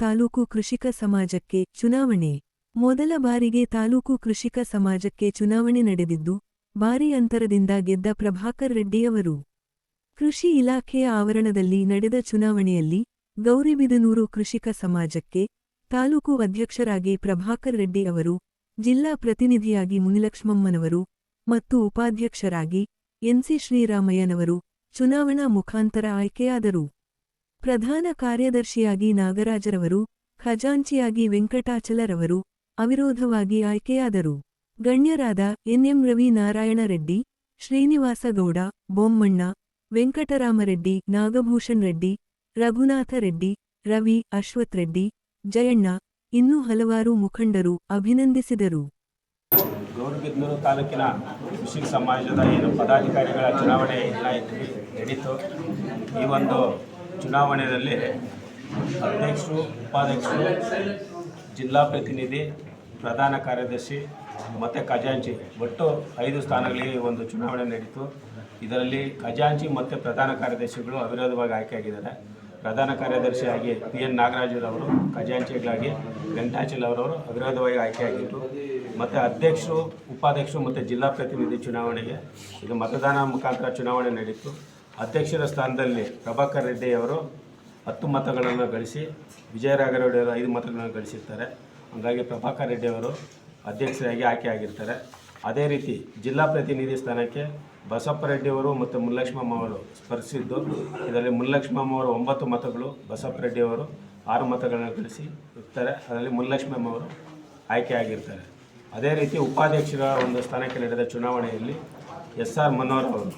ತಾಲೂಕು ಕೃಷಿಕ ಸಮಾಜಕ್ಕೆ ಚುನಾವಣೆ. ಮೊದಲ ಬಾರಿಗೆ ತಾಲೂಕು ಕೃಷಿಕ ಸಮಾಜಕ್ಕೆ ಚುನಾವಣೆ ನಡೆದಿದ್ದು, ಭಾರೀ ಅಂತರದಿಂದ ಗೆದ್ದ ಪ್ರಭಾಕರ್ ರೆಡ್ಡಿಯವರು. ಕೃಷಿ ಇಲಾಖೆಯ ಆವರಣದಲ್ಲಿ ನಡೆದ ಚುನಾವಣೆಯಲ್ಲಿ ಗೌರಿಬಿದನೂರು ಕೃಷಿಕ ಸಮಾಜಕ್ಕೆ ತಾಲೂಕು ಅಧ್ಯಕ್ಷರಾಗಿ ಪ್ರಭಾಕರ್ ರೆಡ್ಡಿ ಅವರು, ಜಿಲ್ಲಾ ಪ್ರತಿನಿಧಿಯಾಗಿ ಮುನಿಲಕ್ಷ್ಮಮ್ಮನವರು ಮತ್ತು ಉಪಾಧ್ಯಕ್ಷರಾಗಿ ಎನ್ಸಿ ಶ್ರೀರಾಮಯ್ಯನವರು ಚುನಾವಣಾ ಮುಖಾಂತರ ಆಯ್ಕೆಯಾದರು. ಪ್ರಧಾನ ಕಾರ್ಯದರ್ಶಿಯಾಗಿ ನಾಗರಾಜರವರು, ಖಜಾಂಚಿಯಾಗಿ ವೆಂಕಟಾಚಲರವರು ಅವಿರೋಧವಾಗಿ ಆಯ್ಕೆಯಾದರು. ಗಣ್ಯರಾದ ಎನ್ಎಂ ರವಿ ನಾರಾಯಣ ರೆಡ್ಡಿ ಶ್ರೀನಿವಾಸಗೌಡ ಬೊಮ್ಮಣ್ಣ ವೆಂಕಟರಾಮರೆಡ್ಡಿ ನಾಗಭೂಷಣ್ ರೆಡ್ಡಿ, ರಘುನಾಥ ರೆಡ್ಡಿ, ರವಿ, ಅಶ್ವಥ್ ರೆಡ್ಡಿ, ಜಯಣ್ಣ ಇನ್ನೂ ಹಲವಾರು ಮುಖಂಡರು ಅಭಿನಂದಿಸಿದರು. ಗೌರಬಿದ್ನೂರು ತಾಲೂಕಿನ ಕೃಷಿ ಸಮಾಜದ ಏನು ಪದಾಧಿಕಾರಿಗಳ ಚುನಾವಣೆ ನಡೀತು ಈ ಒಂದು ಚುನಾವಣೆಯಲ್ಲಿ ಅಧ್ಯಕ್ಷರು, ಉಪಾಧ್ಯಕ್ಷರು, ಜಿಲ್ಲಾ ಪ್ರತಿನಿಧಿ, ಪ್ರಧಾನ ಕಾರ್ಯದರ್ಶಿ ಮತ್ತು ಖಜಾಂಚಿ. ಒಟ್ಟು ಐದು ಸ್ಥಾನಗಳಿಗೆ ಒಂದು ಚುನಾವಣೆ ನಡೀತು. ಇದರಲ್ಲಿ ಖಜಾಂಚಿ ಮತ್ತು ಪ್ರಧಾನ ಕಾರ್ಯದರ್ಶಿಗಳು ಅವಿರೋಧವಾಗಿ ಆಯ್ಕೆಯಾಗಿದ್ದಾರೆ. ಪ್ರಧಾನ ಕಾರ್ಯದರ್ಶಿಯಾಗಿ ಪಿ ಎನ್ ನಾಗರಾಜರವರು ಖಜಾಂಚಿಗಳಾಗಿ ವೆಂಕಟಾಚಲ್ ಅವರವರು ಅವಿರೋಧವಾಗಿ ಆಯ್ಕೆಯಾಗಿದ್ದರು ಮತ್ತು ಅಧ್ಯಕ್ಷರು, ಉಪಾಧ್ಯಕ್ಷರು ಮತ್ತು ಜಿಲ್ಲಾ ಪ್ರತಿನಿಧಿ ಚುನಾವಣೆಗೆ ಇದು ಮತದಾನ ಮುಖಾಂತರ ಚುನಾವಣೆ ನಡೀತು. ಅಧ್ಯಕ್ಷರ ಸ್ಥಾನದಲ್ಲಿ ಪ್ರಭಾಕರ್ ರೆಡ್ಡಿ ಅವರು ಹತ್ತು ಮತಗಳನ್ನು ಗಳಿಸಿ ವಿಜಯರಾಘರೆಡ್ಡಿ ಅವರು ಐದು ಮತಗಳನ್ನು ಗಳಿಸಿರ್ತಾರೆ. ಹಾಗಾಗಿ ಪ್ರಭಾಕರ್ ರೆಡ್ಡಿ ಅವರು ಅಧ್ಯಕ್ಷರಾಗಿ ಆಯ್ಕೆಯಾಗಿರ್ತಾರೆ. ಅದೇ ರೀತಿ ಜಿಲ್ಲಾ ಪ್ರತಿನಿಧಿ ಸ್ಥಾನಕ್ಕೆ ಬಸಪ್ಪ ರೆಡ್ಡಿ ಅವರು ಮತ್ತು ಮುಲ್ಲಕ್ಷ್ಮಮ್ಮ ಅವರು ಸ್ಪರ್ಧಿಸಿದ್ದು. ಇದರಲ್ಲಿ ಮುಲ್ಲಕ್ಷ್ಮಮ್ಮ ಅವರು ಒಂಬತ್ತು ಮತಗಳು, ಬಸಪ್ಪ ರೆಡ್ಡಿ ಅವರು ಆರು ಮತಗಳನ್ನು ಗಳಿಸಿ ಇರ್ತಾರೆ. ಅದರಲ್ಲಿ ಮುಲ್ಲಕ್ಷ್ಮಮ್ಮ ಅವರು ಆಯ್ಕೆಯಾಗಿರ್ತಾರೆ. ಅದೇ ರೀತಿ ಉಪಾಧ್ಯಕ್ಷರ ಒಂದು ಸ್ಥಾನಕ್ಕೆ ನಡೆದ ಚುನಾವಣೆಯಲ್ಲಿ ಎಸ್ ಆರ್ ಮನೋಹರ್ ಅವರು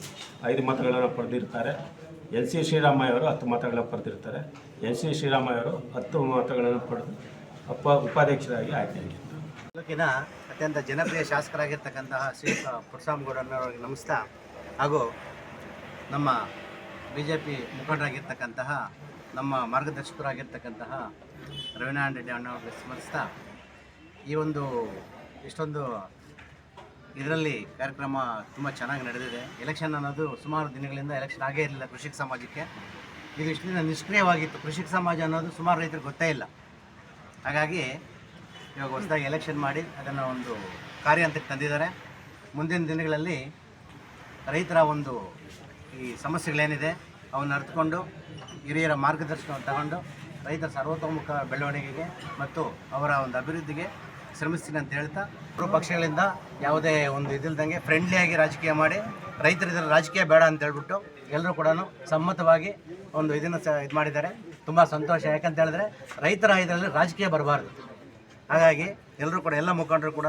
ಐದು ಮತಗಳನ್ನು ಪಡೆದಿರ್ತಾರೆ ಎಲ್ ಸಿ ಶ್ರೀರಾಮಯ್ಯ ಅವರು ಹತ್ತು ಮತಗಳನ್ನು ಪಡೆದಿರ್ತಾರೆ ಎಲ್ ಸಿ ಶ್ರೀರಾಮಯ್ಯ ಅವರು ಹತ್ತು ಮತಗಳನ್ನು ಪಡೆದು ಅಪ್ಪ ಉಪಾಧ್ಯಕ್ಷರಾಗಿ ಆಯ್ಕೆಯಾಗಿರ್ತಾರೆ ತಾಲೂಕಿನ ಅತ್ಯಂತ ಜನಪ್ರಿಯ ಶಾಸಕರಾಗಿರ್ತಕ್ಕಂತಹ ಶ್ರೀ ಪುರುಷಾಮಗೌಡರವರಿಗೆ ನಮಸ್ತಾ. ಹಾಗೂ ನಮ್ಮ ಬಿ ಜೆ ಪಿ ಮುಖಂಡರಾಗಿರ್ತಕ್ಕಂತಹ ನಮ್ಮ ಮಾರ್ಗದರ್ಶಕರಾಗಿರ್ತಕ್ಕಂತಹ ರವಿನಾರಾಯಣ ರೆಡ್ಡಿ ಅಣ್ಣವ್ರಿಗೆ ಸ್ಮರಿಸ್ತಾ ಈ ಒಂದು ಇಷ್ಟೊಂದು ಇದರಲ್ಲಿ ಕಾರ್ಯಕ್ರಮ ತುಂಬ ಚೆನ್ನಾಗಿ ನಡೆದಿದೆ. ಎಲೆಕ್ಷನ್ ಅನ್ನೋದು ಸುಮಾರು ದಿನಗಳಿಂದ ಎಲೆಕ್ಷನ್ ಆಗೇ ಇರಲಿಲ್ಲ ಕೃಷಿಕ ಸಮಾಜಕ್ಕೆ. ಇದು ಇಷ್ಟು ದಿನ ನಿಷ್ಕ್ರಿಯವಾಗಿತ್ತು. ಕೃಷಿಕ ಸಮಾಜ ಅನ್ನೋದು ಸುಮಾರು ರೈತರಿಗೆ ಗೊತ್ತೇ ಇಲ್ಲ. ಹಾಗಾಗಿ ಇವಾಗ ಹೊಸದಾಗಿ ಎಲೆಕ್ಷನ್ ಮಾಡಿ ಅದನ್ನು ಒಂದು ಕಾರ್ಯ ಅಂತ ತಂದಿದ್ದಾರೆ. ಮುಂದಿನ ದಿನಗಳಲ್ಲಿ ರೈತರ ಒಂದು ಈ ಸಮಸ್ಯೆಗಳೇನಿದೆ ಅವನ್ನು ಅರ್ಥಕೊಂಡು ಹಿರಿಯರ ಮಾರ್ಗದರ್ಶನವನ್ನು ತಗೊಂಡು ರೈತರ ಸರ್ವತೋಮುಖ ಬೆಳವಣಿಗೆಗೆ ಮತ್ತು ಅವರ ಒಂದು ಅಭಿವೃದ್ಧಿಗೆ ಶ್ರಮಿಸ್ತೀನಿ ಅಂತ ಹೇಳ್ತಾ ಮೂರು ಪಕ್ಷಗಳಿಂದ ಯಾವುದೇ ಒಂದು ಇದಿಲ್ದಂಗೆ ಫ್ರೆಂಡ್ಲಿಯಾಗಿ ರಾಜಕೀಯ ಮಾಡಿ ರೈತರಿದ್ರೆ ರಾಜಕೀಯ ಬೇಡ ಅಂತ ಹೇಳ್ಬಿಟ್ಟು ಎಲ್ಲರೂ ಕೂಡ ಸಮ್ಮತವಾಗಿ ಒಂದು ಇದನ್ನು ಸ ಇದು ಮಾಡಿದ್ದಾರೆ. ತುಂಬ ಸಂತೋಷ. ಯಾಕಂತ ಹೇಳಿದ್ರೆ ರೈತರ ಇದರಲ್ಲಿ ರಾಜಕೀಯ ಬರಬಾರ್ದು. ಹಾಗಾಗಿ ಎಲ್ಲರೂ ಕೂಡ, ಎಲ್ಲ ಮುಖಂಡರು ಕೂಡ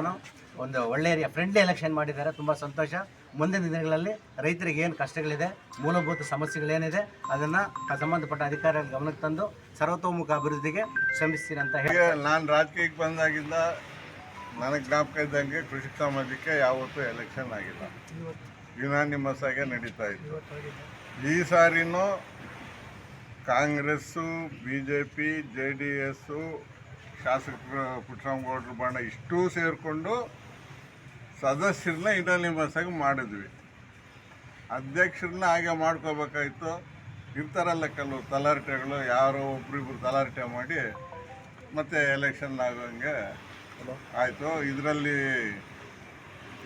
ಒಂದು ಒಳ್ಳೆಯ ಫ್ರೆಂಡ್ಲಿ ಎಲೆಕ್ಷನ್ ಮಾಡಿದ್ದಾರೆ. ತುಂಬ ಸಂತೋಷ. ಮುಂದಿನ ದಿನಗಳಲ್ಲಿ ರೈತರಿಗೆ ಏನು ಕಷ್ಟಗಳಿದೆ, ಮೂಲಭೂತ ಸಮಸ್ಯೆಗಳೇನಿದೆ, ಅದನ್ನು ಸಂಬಂಧಪಟ್ಟ ಅಧಿಕಾರಿಗಳ ಗಮನಕ್ಕೆ ತಂದು ಸರ್ವತೋಮುಖ ಅಭಿವೃದ್ಧಿಗೆ ಶ್ರಮಿಸ್ತೀನಿ ಅಂತ ಹೇಳಿ ನಾನು ರಾಜಕೀಯಕ್ಕೆ ಬಂದಾಗಿಂದ ನನಗೆ ಜ್ಞಾಪಕ ಇದ್ದಂಗೆ ಕೃಷಿ ಸಮಾಜಕ್ಕೆ ಯಾವತ್ತೂ ಎಲೆಕ್ಷನ್ ಆಗಿಲ್ಲ. ಯುನಾನಿಮಸ್ ಆಗೇ ನಡೀತಾ ಇತ್ತು. ಈ ಸಾರಿನೂ Congress B J P J D S ಶಾಸಕ ಪುಟ್ಟರಾಮಗೌಡರು ಬಣ್ಣ ಇಷ್ಟೂ ಸೇರಿಕೊಂಡು ಸದಸ್ಯರನ್ನ ಯುನಾನಿಮಸ್ ಆಗಿ ಮಾಡಿದ್ವಿ. ಅಧ್ಯಕ್ಷರನ್ನ ಹಾಗೆ ಮಾಡ್ಕೋಬೇಕಾಯಿತು. ಇರ್ತಾರಲ್ಲ ಕೆಲವು ತಲಾರಟೆಗಳು, ಯಾರೋ ಒಬ್ರಿಬ್ರು ತಲಾರಟೆ ಮಾಡಿ ಮತ್ತೆ ಎಲೆಕ್ಷನ್ ಆಗೋಂಗೆ ಆಯಿತು ಇದರಲ್ಲಿ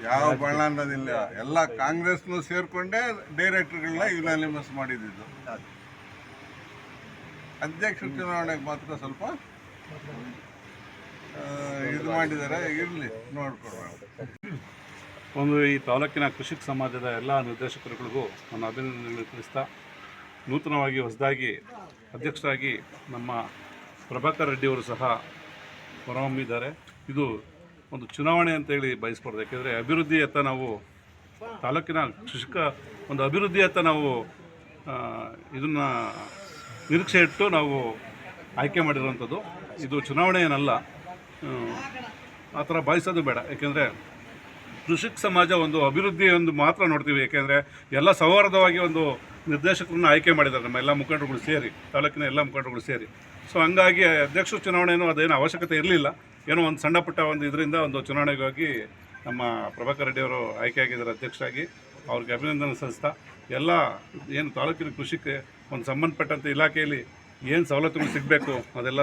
ಯಾವ ಬಣ್ಣ ಅನ್ನೋದಿಲ್ಲ ಎಲ್ಲ ಕಾಂಗ್ರೆಸ್ನು ಸೇರಿಕೊಂಡೇ ಡೈರೆಕ್ಟರ್ಗಳನ್ನ ಯುನಾನಿಮಸ್ ಮಾಡಿದ್ದು. ಅಧ್ಯಕ್ಷ ಚುನಾವಣೆಗೆ ಮಾತ್ರ ಸ್ವಲ್ಪ ಇದು ಮಾಡಿದ್ದಾರೆ. ಇರಲಿ ನೋಡ್ಕೊಡೋಣ ಒಂದು ಈ ತಾಲೂಕಿನ ಕೃಷಿಕ ಸಮಾಜದ ಎಲ್ಲ ನಿರ್ದೇಶಕರುಗಳಿಗೂ ನನ್ನ ಅಭಿನಂದನೆಗಳು ತಿಳಿಸ್ತಾ ನೂತನವಾಗಿ ಹೊಸದಾಗಿ ಅಧ್ಯಕ್ಷರಾಗಿ ನಮ್ಮ ಪ್ರಭಾಕರ್ ರೆಡ್ಡಿಯವರು ಸಹ ಹೊರಹೊಮ್ಮಿದ್ದಾರೆ. ಇದು ಒಂದು ಚುನಾವಣೆ ಅಂತೇಳಿ ಬಯಸ್ಬಾರ್ದು. ಯಾಕೆಂದರೆ ಅಭಿವೃದ್ಧಿಯತ್ತ ನಾವು ತಾಲೂಕಿನ ಕೃಷಿಕ ಒಂದು ಅಭಿವೃದ್ಧಿಯತ್ತ ನಾವು ಇದನ್ನು ನಿರೀಕ್ಷೆ ಇಟ್ಟು ನಾವು ಆಯ್ಕೆ ಮಾಡಿರುವಂಥದ್ದು. ಇದು ಚುನಾವಣೆ ಏನಲ್ಲ ಆ, ಥರ ಭಾವಿಸೋದು ಬೇಡ. ಯಾಕೆಂದರೆ ಕೃಷಿಕ ಸಮಾಜ ಒಂದು ಅಭಿವೃದ್ಧಿ ಒಂದು ಮಾತ್ರ ನೋಡ್ತೀವಿ. ಯಾಕೆಂದರೆ ಎಲ್ಲ ಸೌಹಾರ್ದವಾಗಿ ಒಂದು ನಿರ್ದೇಶಕರನ್ನ ಆಯ್ಕೆ ಮಾಡಿದ್ದಾರೆ ನಮ್ಮ ಎಲ್ಲ ಮುಖಂಡರುಗಳು ಸೇರಿ ತಾಲೂಕಿನ ಎಲ್ಲ ಮುಖಂಡರುಗಳು ಸೇರಿ. ಸೊ ಹಂಗಾಗಿ ಅಧ್ಯಕ್ಷ ಚುನಾವಣೆಯೂ ಅದೇನು ಅವಶ್ಯಕತೆ ಇರಲಿಲ್ಲ. ಏನೋ ಒಂದು ಸಣ್ಣ ಪುಟ್ಟ ಒಂದು ಇದರಿಂದ ಒಂದು ಚುನಾವಣೆಗಾಗಿ ನಮ್ಮ ಪ್ರಭಾಕರ್ ರೆಡ್ಡಿಯವರು ಆಯ್ಕೆಯಾಗಿದ್ದಾರೆ ಅಧ್ಯಕ್ಷರಾಗಿ. ಅವ್ರಿಗೆ ಅಭಿನಂದನೆ ಸಲ್ಲಿಸ್ತಾ, ಎಲ್ಲ ಏನು ತಾಲೂಕಿನ ಕೃಷಿಗೆ ಒಂದು ಸಂಬಂಧಪಟ್ಟಂಥ ಇಲಾಖೆಯಲ್ಲಿ ಏನು ಸವಲತ್ತುಗಳು ಸಿಗಬೇಕು ಅದೆಲ್ಲ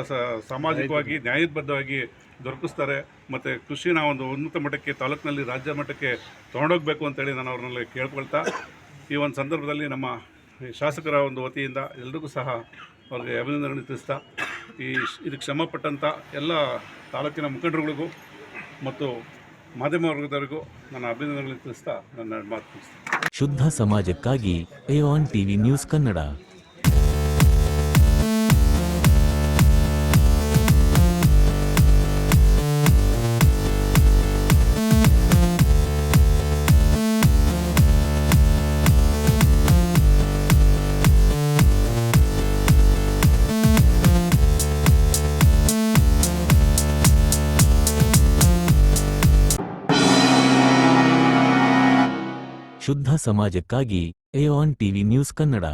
ಸಾಮಾಜಿಕವಾಗಿ, ನ್ಯಾಯಬದ್ಧವಾಗಿ ದೊರಕಿಸ್ತಾರೆ. ಮತ್ತು ಕೃಷಿನ ಒಂದು ಉನ್ನತ ಮಟ್ಟಕ್ಕೆ, ತಾಲೂಕಿನಲ್ಲಿ ರಾಜ್ಯ ಮಟ್ಟಕ್ಕೆ ತೊಗೊಂಡೋಗ್ಬೇಕು ಅಂತೇಳಿ ನಾನು ಅವ್ರನ್ನೆಲ್ಲ ಕೇಳ್ಕೊಳ್ತಾ, ಈ ಒಂದು ಸಂದರ್ಭದಲ್ಲಿ ನಮ್ಮ ಶಾಸಕರ ಒಂದು ವತಿಯಿಂದ ಎಲ್ರಿಗೂ ಸಹ ಅವ್ರಿಗೆ ಅಭಿನಂದನೆ ತಿಳಿಸ್ತಾ ಈ ಇದಕ್ಕೆ ಶ್ರಮಪಟ್ಟಂಥ ಎಲ್ಲ ತಾಲೂಕಿನ ಮುಖಂಡರುಗಳಿಗೂ ಮತ್ತು ಮಾಧ್ಯಮ ವರ್ಗದವರಿಗೂ ನನ್ನ ಅಭಿನಂದನೆಗಳನ್ನು ತಿಳಿಸ್ತಾ ನನ್ನ ಮಾತು ಶುದ್ಧ ಸಮಾಜಕ್ಕಾಗಿ ಎಆನ್ ಟಿವಿ ನ್ಯೂಸ್ ಕನ್ನಡ. ಶುದ್ಧ ಸಮಾಜಕ್ಕಾಗಿ ಎಆನ್ ಟಿವಿ ನ್ಯೂಸ್ ಕನ್ನಡ.